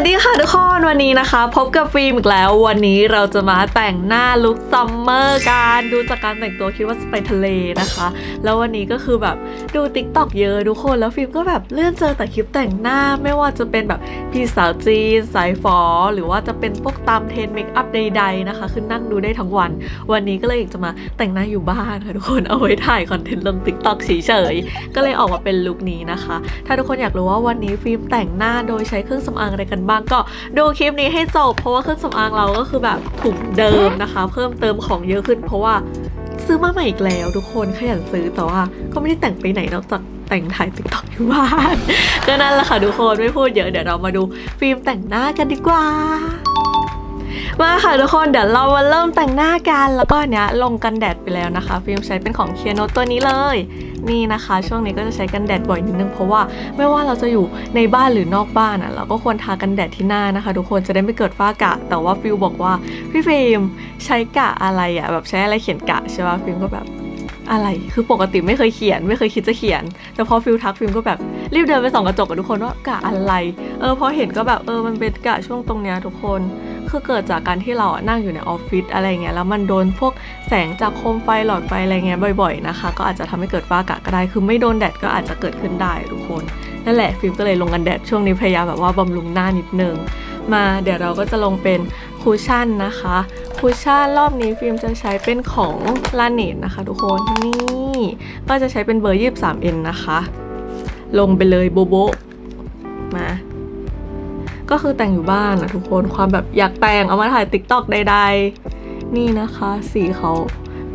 วัสดีค่ะทุกคนวันนี้นะคะ พบกับฟิล์มอีกแล้ววันนี้เราจะมาแต่งหน้าลุคซัมเมอร์กันดูจากการแต่งตัวคิดว่าจะไปทะเลนะคะ แล้ววันนี้ก็คือแบบดูติ๊กต็อกเยอะทุกคนแล้วฟิล์มก็แบบเลื่อนเจอแต่คลิปแต่งหน้าไม่ว่าจะเป็นแบบพี่สาวจีน สายฟอหรือว่าจะเป็นพวกตามเทรนเมคอัพใดๆนะคะ คือนั่งดูได้ทั้งวัน วันนี้ก็เลยอยากจะมาแต่งหน้าอยู่บ้านค่ะทุกคนเอาไว้ถ่ายคอนเทนต์ลงติ๊กต็อกเฉยๆก็เลยออกมาเป็นลุคนี้นะคะ ถ้าทุกคนอยากรู้ว่าวันนี้ฟิล์มแต่งหน้าโดยใช้เครื่องสำอางอะไรกันบ้างก็ดูคลิปนี้ให้จบเพราะว่าเครื่องสำอางเราก็คือแบบถุงเดิมนะคะ เพิ่มเติมของเยอะขึ้น เพราะว่าซื้อมาใหม่อีกแล้ว ทุกคนขยันซื้อแต่ว่าก็ไม่ได้แต่งไปไหนนอกจากแต่งถ่ายติ๊กต็อกอยู่บ้านก็นั่นแหละค่ะทุกคนไม่พูดเยอะเดี๋ยวเรามาดูฟิล์มแต่งหน้ากันดีกว่า มาค่ะทุกคนเดี๋ยวเรามาเริ่มแต่งหน้ากันแล้วก็อันเนี้ยลงกันแดดไปแล้วนะคะ ฟิล์มใช้เป็นของเคียโนตัวนี้เลย นี่นะคะ ช่วงนี้ก็จะใช้กันแดดบ่อยนิดนึงเพราะว่าไม่ว่าเราจะอยู่ในบ้านหรือนอกบ้านอะเราก็ควรทากันแดดที่หน้านะคะ ทุกคนจะได้ไม่เกิดฝ้ากะ แต่ว่าฟิลบอกว่าพี่ฟิล์มใช้กะอะไรอะแบบใช้อะไรเขียนกะใช่ป่ะฟิล์มก็แบบอะไร คือปกติไม่เคยเขียน ไม่เคยคิดจะเขียน แต่พอฟิลทักฟิล์มก็แบบรีบเดินไปส่องกระจกกับทุกคนว่ากะอะไร เออพอเห็นก็แบบเออมันเป็นกะช่วงตรงเนี้ยทุกคน คือเกิดจากการที่เราอะนั่งอยู่ในออฟฟิศอะไรเงี้ยแล้วมันโดนพวกแสงจากโคมไฟหลอดไฟอะไรเงี้ยบ่อยๆนะคะ ก็อาจจะทำให้เกิดฝ้ากระก็ได้ คือไม่โดนแดดก็อาจจะเกิดขึ้นได้ทุกคนนั่นแหละฟิล์มก็เลยลงกันแดดช่วงนี้พยายามแบบว่าบำรุงหน้านิดนึงมาเดี๋ยวเราก็จะลงเป็นคูชั่นนะคะคูชั่นรอบนี้ฟิล์มจะใช้เป็นของลาเนตนะคะ ทุกคนนี่ก็จะใช้เป็นเบอร์ 23N นะคะ ลงไปเลยโบโบมา ก็คือแต่งอยู่บ้านอะทุกคนความแบบอยากแต่งเอามาถ่ายติ๊กต็อกใดๆ นี่นะคะสีเขา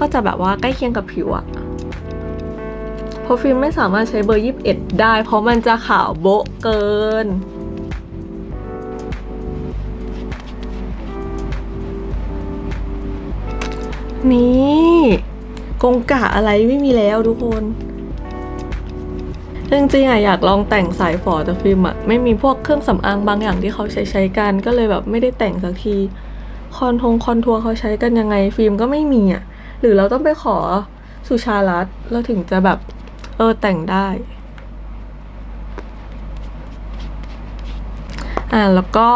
ก็จะแบบว่าใกล้เคียงกับผิวอะเพราะฟิล์มไม่สามารถใช้เบอร์ 21 ได้ เพราะมันจะขาวโบ๊ะเกิน นี่กงกะอะไรไม่มีแล้วทุกคน จริงๆอะอยากลองแต่งสายฝอแต่ฟิล์มอะไม่มีพวกเครื่องสำอางบางอย่างที่เขาใช้ใช้กันก็เลยแบบไม่ได้แต่งสักที คอนทงคอนทัวร์เขาใช้กันยังไงฟิล์มก็ไม่มีอะหรือเราต้องไปขอสุชารัตแล้วถึงจะแบบเออแต่งได้อ่าแล้วก็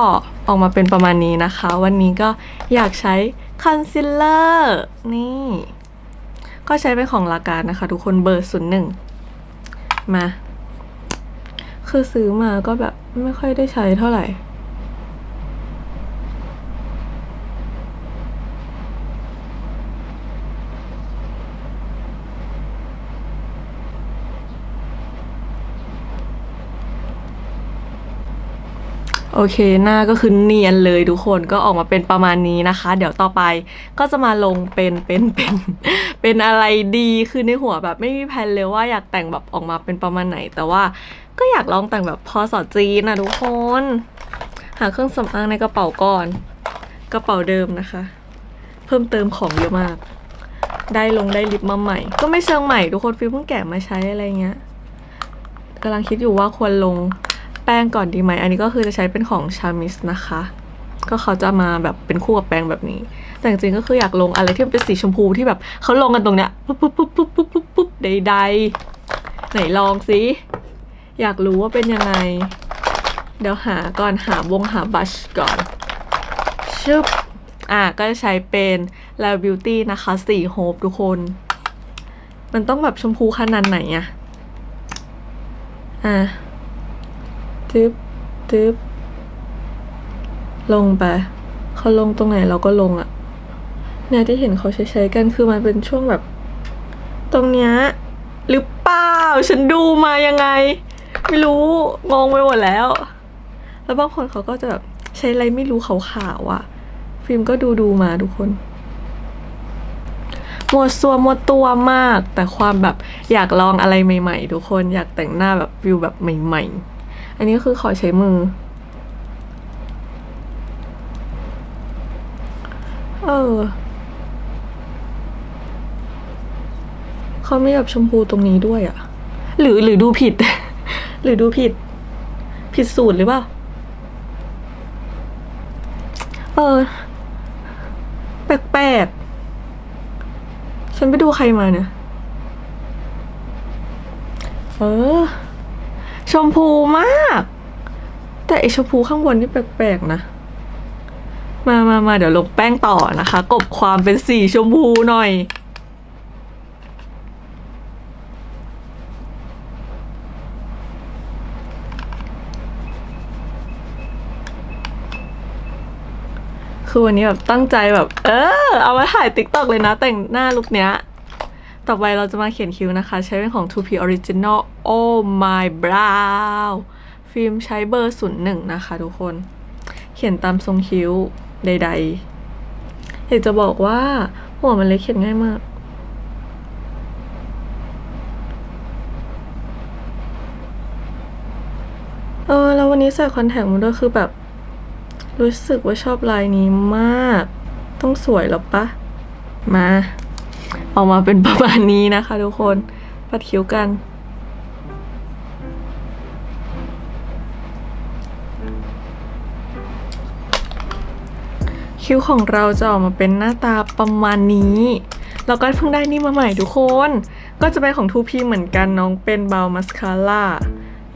ออกมาเป็นประมาณนี้นะคะ วันนี้ก็อยากใช้คอนซีลเลอร์นี่ ก็ใช้เป็นของลาการนะคะ ทุกคนเบอร์ศูนย์หนึ่งมา คือซื้อมาก็แบบไม่ค่อยได้ใช้เท่าไหร่ โอเค หน้าก็คือเนียนเลยทุกคนก็ออกมาเป็นประมาณนี้นะคะ เดี๋ยวต่อไปก็จะมาลงเป็นเป็นเป็นเป็นอะไรดีคือในหัวแบบไม่มีแผนเลยว่าอยากแต่งแบบออกมาเป็นประมาณไหน แต่ว่าก็อยากลองแต่งแบบพอสอจีนนะทุกคน หาเครื่องสำอางในกระเป๋าก่อน กระเป๋าเดิมนะคะ เพิ่มเติมของเยอะมาก ได้ลงได้ลิปมาใหม่ ก็ไม่เชิงใหม่ทุกคนฟิลเพิ่งแกะมาใช้อะไรเงี้ยกำลังคิดอยู่ว่าควรลง แป้งก่อนดีไหม อันนี้ก็คือจะใช้เป็นของชามิสนะคะ ก็เขาจะมาแบบเป็นคู่กับแป้งแบบนี้ แต่จริงๆก็คืออยากลงอะไรที่เป็นสีชมพูที่แบบเขาลงกันตรงเนี้ยปุ๊บปุ๊บปุ๊บปุ๊บปุ๊บปุ๊บปุ๊บใดๆ ไหนลองสิอยากรู้ว่าเป็นยังไง เดี๋ยวหาก่อนหาวงหาบัชก่อนชึบอะก็จะใช้เป็น l a Beauty นะคะสีโฮปทุกคน มันต้องแบบชมพูขนาดไหนอะอะ ทึบทึบลงไปเขาลงตรงไหนเราก็ลงอะเนี่ยที่เห็นเขาใช้ใช้กันคือมันเป็นช่วงแบบ ตรงเนี้ยหรือเปล่า ฉันดูมายังไง ไม่รู้งงไปหมดแล้ว แล้วบางคนเขาก็จะแบบใช้อะไรไม่รู้ขาวๆอะฟิล์มก็ดูดูมาทุกคนหมัวซัวมัวตัวมาก แต่ความแบบอยากลองอะไรใหม่ ๆ ทุกคนอยากแต่งหน้าแบบฟิลแบบใหม่ ๆ อันนี้คือขอใช้มือ เออเขาไม่แบบชมพูตรงนี้ด้วยอะหรือหรือดูผิด หรือดูผิด ผิดสูตรหรือเปล่า เออ แปลกๆ ฉันไปดูใครมาเนี่ย เออ มพูมาก แต่ไอชมพูข้างบนนี่แปลกๆนะ มามามาเดี๋ยวลงแป้งต่อนะคะ กบความเป็นสีชมพูหน่อย คือวันนี้แบบตั้งใจแบบ เออ เอามาถ่ายติ๊กตอกเลยนะ แต่งหน้าลุคเนี้ย ต่อไปเราจะมาเขียนคิ้วนะคะ ใช้เป็นของ 2P Original Oh My Brow ฟิล์มใช้เบอร์ 01 นะคะทุกคน เขียนตามทรงคิ้วใด ๆ อยากจะบอกว่าหัวมันเล็กเขียนง่ายมากเออแล้ววันนี้ใส่คอนแทคมาด้วยคือแบบ รู้สึกว่าชอบลายนี้มาก ต้องสวยหรอปะ มา ออกมาเป็นประมาณนี้นะคะทุกคนปัดคิ้วกัน คิ้วของเราจะออกมาเป็นหน้าตาประมาณนี้แล้วก็เพิ่งได้นี่มาใหม่ทุกคน ก็จะเป็นของ 2P เหมือนกันน้องเป็นเบลมัสคาร่า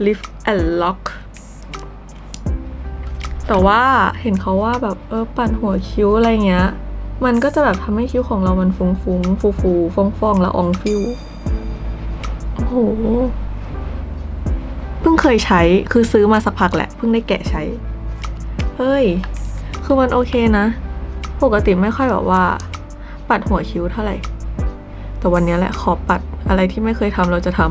Lift and Lock แต่ว่าเห็นเขาว่าแบบเออปั่นหัวคิ้วอะไรเงี้ย มันก็จะแบบทำให้คิ้วของเรามันฟุ้งฟุ้งฟูฟูฟ่องฟองละอองฟิวโอ้โหเพิ่งเคยใช้คือซื้อมาสักพักแหละเพิ่งได้แกะใช้ เฮ้ย คือมันโอเคนะ ปกติไม่ค่อยแบบว่า ปัดหัวคิ้วเท่าไหร่ แต่วันนี้แหละขอปัดอะไรที่ไม่เคยทำเราจะท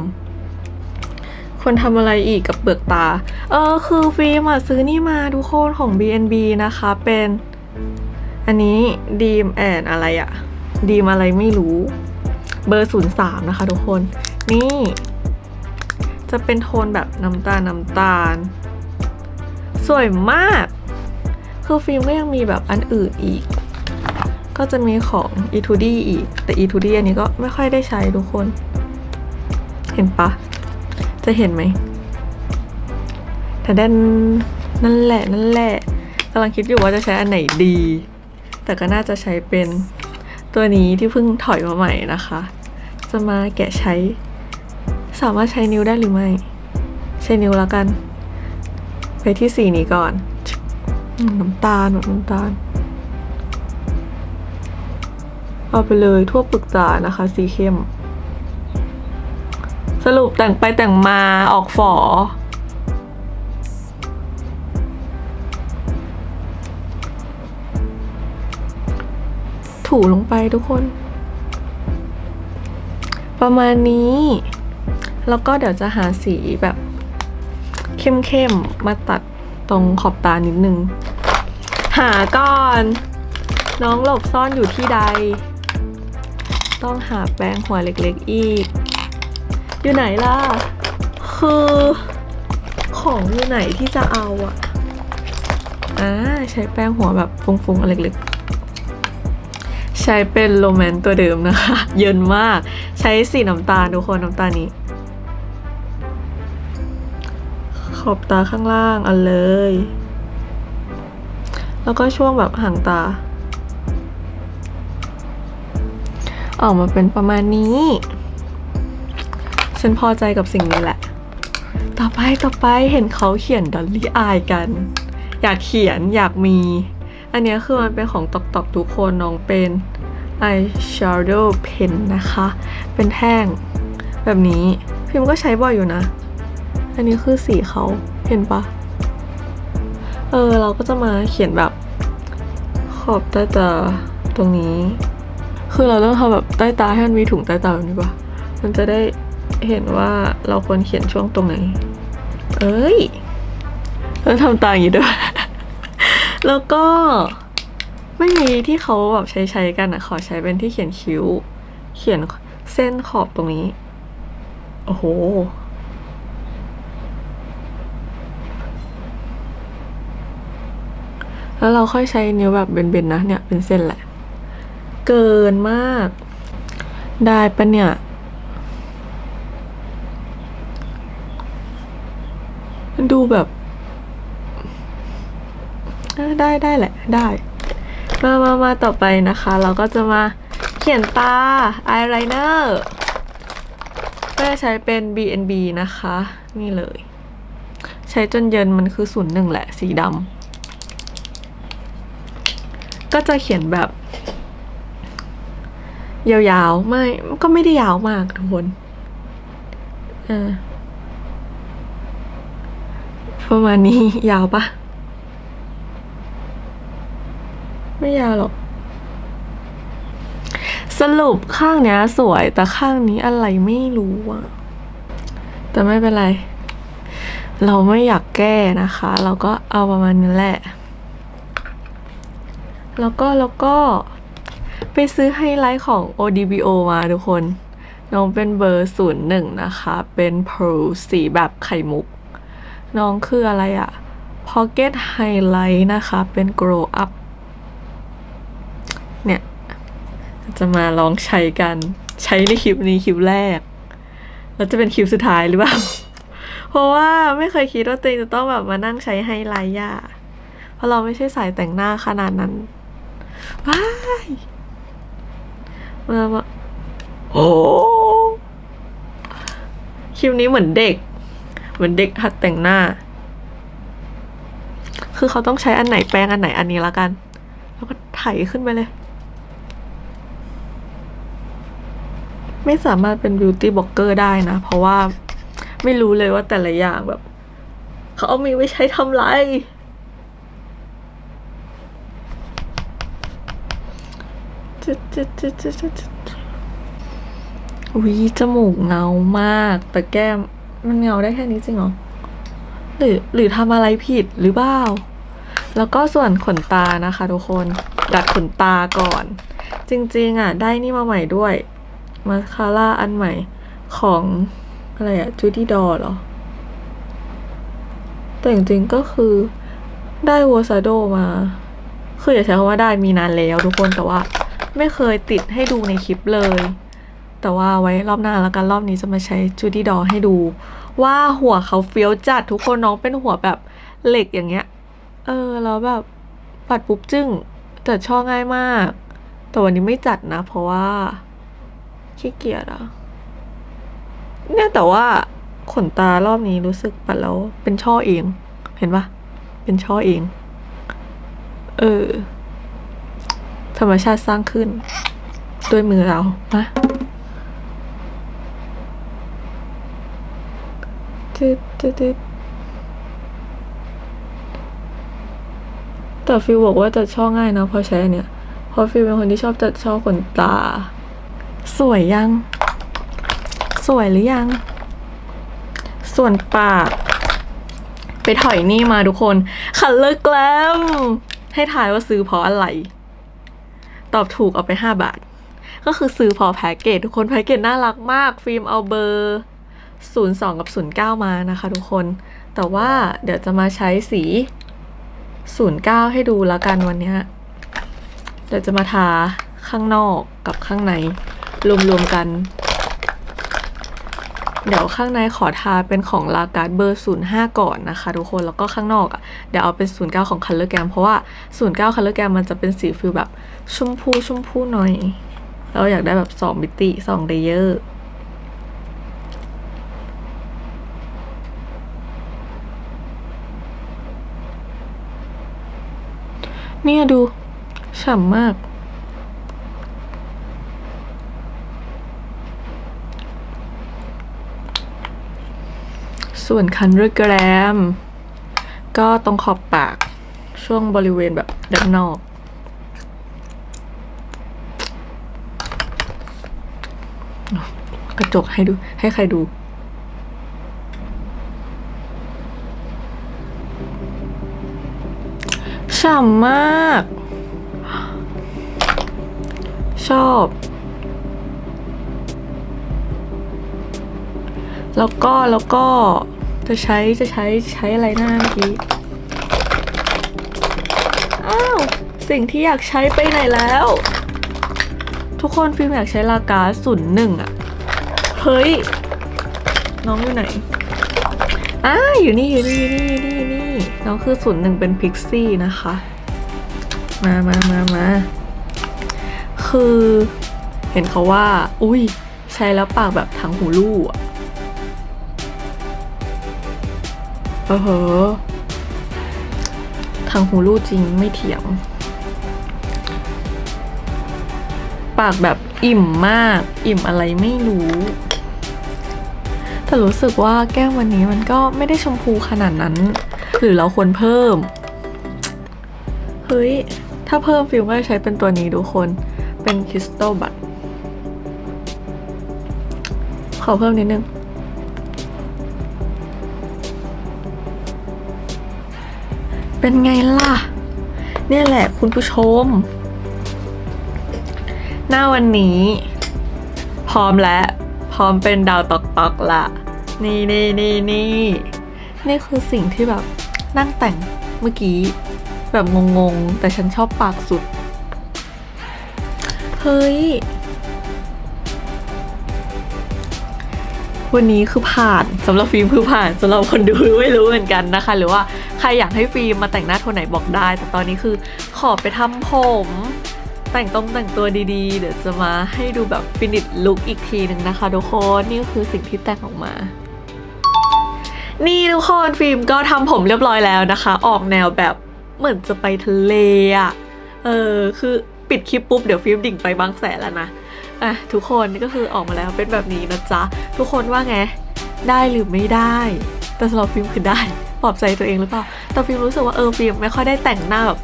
ำคนทำอะไรอีกกับเปลือกตา เออ คือฟิล์มอะซื้อนี่มาทุกคนของ BNB นะคะเป็น อันนี้ดีมแอนอะไรอะดีมอะไรไม่รู้ เบอร์ 03 นะคะทุกคน นี่ จะเป็นโทนแบบน้ำตาลน้ำตาล สวยมาก คือฟิล์มก็ยังมีแบบอันอื่นอีก ก็จะมีของ e 2 d อีก แต่ e 2 d อันนี้ก็ไม่ค่อยได้ใช้ทุกคน เห็นปะ จะเห็นไหมแต่ด้านนั่นแหละนั่นแหละกำลังคิดอยู่ว่าจะใช้อันไหนดี แต่ก็น่าจะใช้เป็นตัวนี้ที่เพิ่งถอยมาใหม่นะคะ จะมาแกะใช้ สามารถใช้นิ้วได้หรือไม่ ใช้นิ้วแล้วกัน ไปที่สีนี้ก่อนน้ำตาลแบบน้ำตาล เอาไปเลยทั่วปึกตานะคะ สีเข้ม สรุปแต่งไปแต่งมาออกฝอ ถูลงไปทุกคน ประมาณนี้ แล้วก็เดี๋ยวจะหาสีแบบเข้มๆมาตัดตรงขอบตานิดนึง หาก่อน น้องหลบซ่อนอยู่ที่ใด ต้องหาแป้งหัวเล็กๆอีก อยู่ไหนล่ะ คือ ของอยู่ไหนที่จะเอาอะอ่าใช้แป้งหัวแบบฟุ้งๆอันเล็กๆ ใช้เป็นโรแมนตัวเดิมนะคะ เยินมาก ใช้สีน้ำตาลทุกคนน้ำตาลนี้ ขอบตาข้างล่างเอาเลย แล้วก็ช่วงแบบห่างตา ออกมาเป็นประมาณนี้ ฉันพอใจกับสิ่งนี้แหละ ต่อไปต่อไปเห็นเขาเขียนดอลลี่อายกัน อยากเขียนอยากมี อันนี้คือมันเป็นของตอกตอกทุกคนน้องเป็น eyeshadow pen นะคะ เป็นแท่งแบบนี้พิมพ์ก็ใช้บ่อยอยู่นะ อันนี้คือสีเขาเห็นปะเออ เราก็จะมาเขียนแบบขอบใต้ตาตรงนี้ คือเราต้องทำแบบใต้ตาให้มันมีถุงใต้ตาแบบนี้ปะมันจะได้เห็นว่าเราควรเขียนช่วงตรงไหน เอ้ยต้องทำตาอย่างนี้ด้วย แล้วก็ไม่มีที่เขาแบบใช้ใช้กันอะขอใช้เป็นที่เขียนคิ้ว เขียนเส้นขอบตรงนี้ โอ้โห แล้วเราค่อยใช้นิ้วแบบเบนๆนะเนี่ยเป็นเส้นแหละ เกินมาก ได้ปะเนี่ยมันดูแบบ ได้ได้แหละได้ มามามาต่อไปนะคะ เราก็จะมาเขียนตาอายไลเนอร์ก็จะใช้เป็น BNB นะคะ นี่เลย ใช้จนเย็นมันคือศูนย์หนึ่งแหละสีดำก็จะเขียนแบบ ยาวๆ ไม่ก็ไม่ได้ยาวมากทุกคนประมาณนี้ยาวปะ ไม่ยาวหรอก สรุปข้างเนี้ยสวยแต่ข้างนี้อะไรไม่รู้อะแต่ไม่เป็นไร เราไม่อยากแก้นะคะ เราก็เอาประมาณนี้แหละ แล้วก็แล้วก็ไปซื้อไฮไลท์ของ ODBO มาทุกคน น้องเป็นเบอร์ศูนย์หนึ่งนะคะ เป็น Pearl สีแบบไข่มุก น้องคืออะไรอะ Pocket Highlight นะคะ เป็น Grow Up เนี่ย จะมาลองใช้กัน ใช้ในคลิปนี้คลิปแรก แล้วจะเป็นคลิปสุดท้ายหรือเปล่า เพราะว่าไม่เคยคิดว่าตัวเองจะต้องแบบมานั่งใช้ไฮไลท์ยาเพราะเราไม่ใช่สายแต่งหน้าขนาดนั้น ว้ายมามาโอ้คลิปนี้เหมือนเด็ก เหมือนเด็กหัดแต่งหน้า คือเขาต้องใช้อันไหนแปรงอันไหนอันนี้ละกัน แล้วก็ไถขึ้นไปเลย ไม่สามารถเป็นบิวตี้บล็อกเกอร์ได้นะ เพราะว่าไม่รู้เลยว่าแต่ละอย่างแบบ เขาเอามีไว้ใช้ทำไรจึ๊ดจึ๊ดจึ๊ดจึ๊ดจึ๊ดจึ๊ดอุ้ยจมูกเงามาก แต่แก้มมันเงาได้แค่นี้จริงเหรอ หรือหรือทำอะไรผิดหรือเปล่า แล้วก็ส่วนขนตานะคะทุกคน ดัดขนตาก่อน จริง ๆ อะ ได้นี่มาใหม่ด้วย มาสคาร่าอันใหม่ของอะไรอะจูดี้ดอหรอ แต่จริงๆก็คือได้วอซาโดมา คืออย่าใช้คำว่าได้มีนานแล้วทุกคนแต่ว่าไม่เคยติดให้ดูในคลิปเลย แต่ว่าไว้รอบหน้าแล้วกันรอบนี้จะมาใช้จูดี้ดอให้ดู ว่าหัวเขาเฟี้ยวจัดทุกคนน้องเป็นหัวแบบเหล็กอย่างเงี้ย เออแล้วแบบปัดปุ๊บจึ้งจัดช่อง่ายมาก แต่วันนี้ไม่จัดนะเพราะว่า ขี้เกียจอะเนี่ยแต่ว่าขนตารอบนี้รู้สึกปัดแล้ว เป็นช่อเอง เห็นปะเป็นช่อเอง เออ ธรรมชาติสร้างขึ้น ด้วยมือเรานะตึ๊ดตึ๊ดตึ๊ดแต่ฟิลบอกว่าจัดช่อง่ายนะพอใช้เนี้ยเพราะฟิลเป็นคนที่ชอบจัดช่อขนตา สวยยัง สวยหรือยัง ส่วนปาก ไปถอยนี่มาทุกคนคันเลอร์แกลมให้ทายว่าซื้อเพราะอะไร ตอบถูกเอาไป 5 บาท ก็คือซื้อเพอแพ็กเกจทุกคนแพ็กเกจน่ารักมาก ฟิล์มเอาเบอร์ 02 กับ 09 มานะคะทุกคน แต่ว่าเดี๋ยวจะมาใช้สี 09 ให้ดูแล้วกันวันนี้เดี๋ยวจะมาทาข้างนอกกับข้างใน รวมๆกัน เดี๋ยวข้างในขอทาเป็นของลาการ์ดเบอร์ 05 ก่อนนะคะ ทุกคนแล้วก็ข้างนอกอะเดี๋ยวเอาเป็น 09 ของ Color Gam เพราะว่า 09 Color Gam มันจะเป็นสีฟิลแบบชมพูชมพูหน่อย เราอยากได้แบบ 2 มิติ2เลเยอร์เนี่ยดูฉ่ำมาก ส่วนคันเรอร์แกรม ก็ตรงขอบปากช่วงบริเวณแบบด้านนอก กระจกให้ดูให้ใครดูฉ่ำมาก ชอบ แล้วก็แล้วก็ จะใช้จะใช้ใช้อะไรหน้าเมื่อกี้ อ้าว สิ่งที่อยากใช้ไปไหนแล้ว ทุกคนฟิล์มอยากใช้ลากาศูนย์หนึ่งอะเฮ้ย น้องอยู่ไหนอ้าอยู่นี่อยู่นี่อยู่นี่อยู่นี่อยู่นี่น้องคือศูนย์หนึ่งเป็นพิกซี่นะคะ มามามามาคือ เห็นเขาว่า อุ้ยใช้แล้วปากแบบทั้งหูลู่อะ เออเหอทางหูรูดจริงไม่เถียง ปากแบบอิ่มมาก อิ่มอะไรไม่รู้ แต่รู้สึกว่าแก้มวันนี้มันก็ไม่ได้ชมพูขนาดนั้น หรือเราควรเพิ่ม เฮ้ย ถ้าเพิ่มฟิล์มก็ใช้เป็นตัวนี้ทุกคน เป็นคริสตัลบัตขอเพิ่มนิดนึง เป็นไงล่ะ เนี่ยแหละคุณผู้ชม หน้าวันนี้ พร้อมแล้ว พร้อมเป็นดาวตอกตอกๆละนี่นี่นี่นี่นี่คือสิ่งที่แบบนั่งแต่งเมื่อกี้ แบบงงๆ แต่ฉันชอบปากสุด เฮ้ย วันนี้คือผ่านสำหรับฟิล์มคือผ่านสำหรับคนดูไม่รู้เหมือนกันนะคะ หรือว่าใครอยากให้ฟิล์มมาแต่งหน้าโทนไหนบอกได้ แต่ตอนนี้คือขอไปทำผม แต่งตรงแต่งตัวดีๆ เดี๋ยวจะมาให้ดูแบบฟินิชลุคอีกทีหนึ่งนะคะทุกคนนี่คือสิ่งที่แต่งออกมานี่ทุกคนฟิล์มก็ทำผมเรียบร้อยแล้วนะคะ ออกแนวแบบเหมือนจะไปทะเลอะเออคือปิดคลิปปุ๊บเดี๋ยวฟิล์มดิ่งไปบางแสนแล้วนะ อะทุกคนนี่ก็คือออกมาแล้วเป็นแบบนี้นะจ๊ะ ทุกคนว่าไง ได้หรือไม่ได้ แต่สำหรับฟิล์มคือได้ปลอบใจตัวเองหรือเปล่า แต่ฟิล์มรู้สึกว่าเออฟิล์มไม่ค่อยได้แต่งหน้าแบบ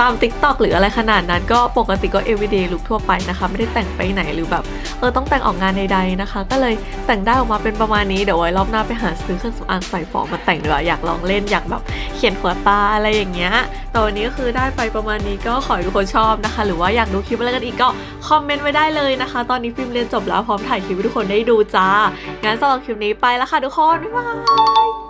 ตาม t ิ k t o k หรืออะไรขนาดนั้นก็ปกติก็ everyday look ทั่วไปนะคะ ไม่ได้แต่งไปไหนหรือแบบ เออต้องแต่งออกงานใดๆนะคะ ก็เลยแต่งได้ออกมาเป็นประมาณนี้เดี๋ยวไว้รอบหน้าไปหาซื้อเครื่องสำอางใส่ฟองมาแต่งดีกว่าอยากลองเล่นอยากแบบเขียนหัวตาอะไรอย่างเงี้ยแต่วันนี้ก็คือได้ไปประมาณนี้ก็ขอให้ทุกคนชอบนะคะ หรือว่าอยากดูคลิปอะไรกันอีกก็ คอมเมนต์ไว้ได้เลยนะคะ ตอนนี้ฟิล์มเรียนจบแล้วพร้อมถ่ายคลิปให้ทุกคนได้ดูจ้างั้นสำหรับคลิปนี้ไปแล้วค่ะทุกคน บ๊ายบาย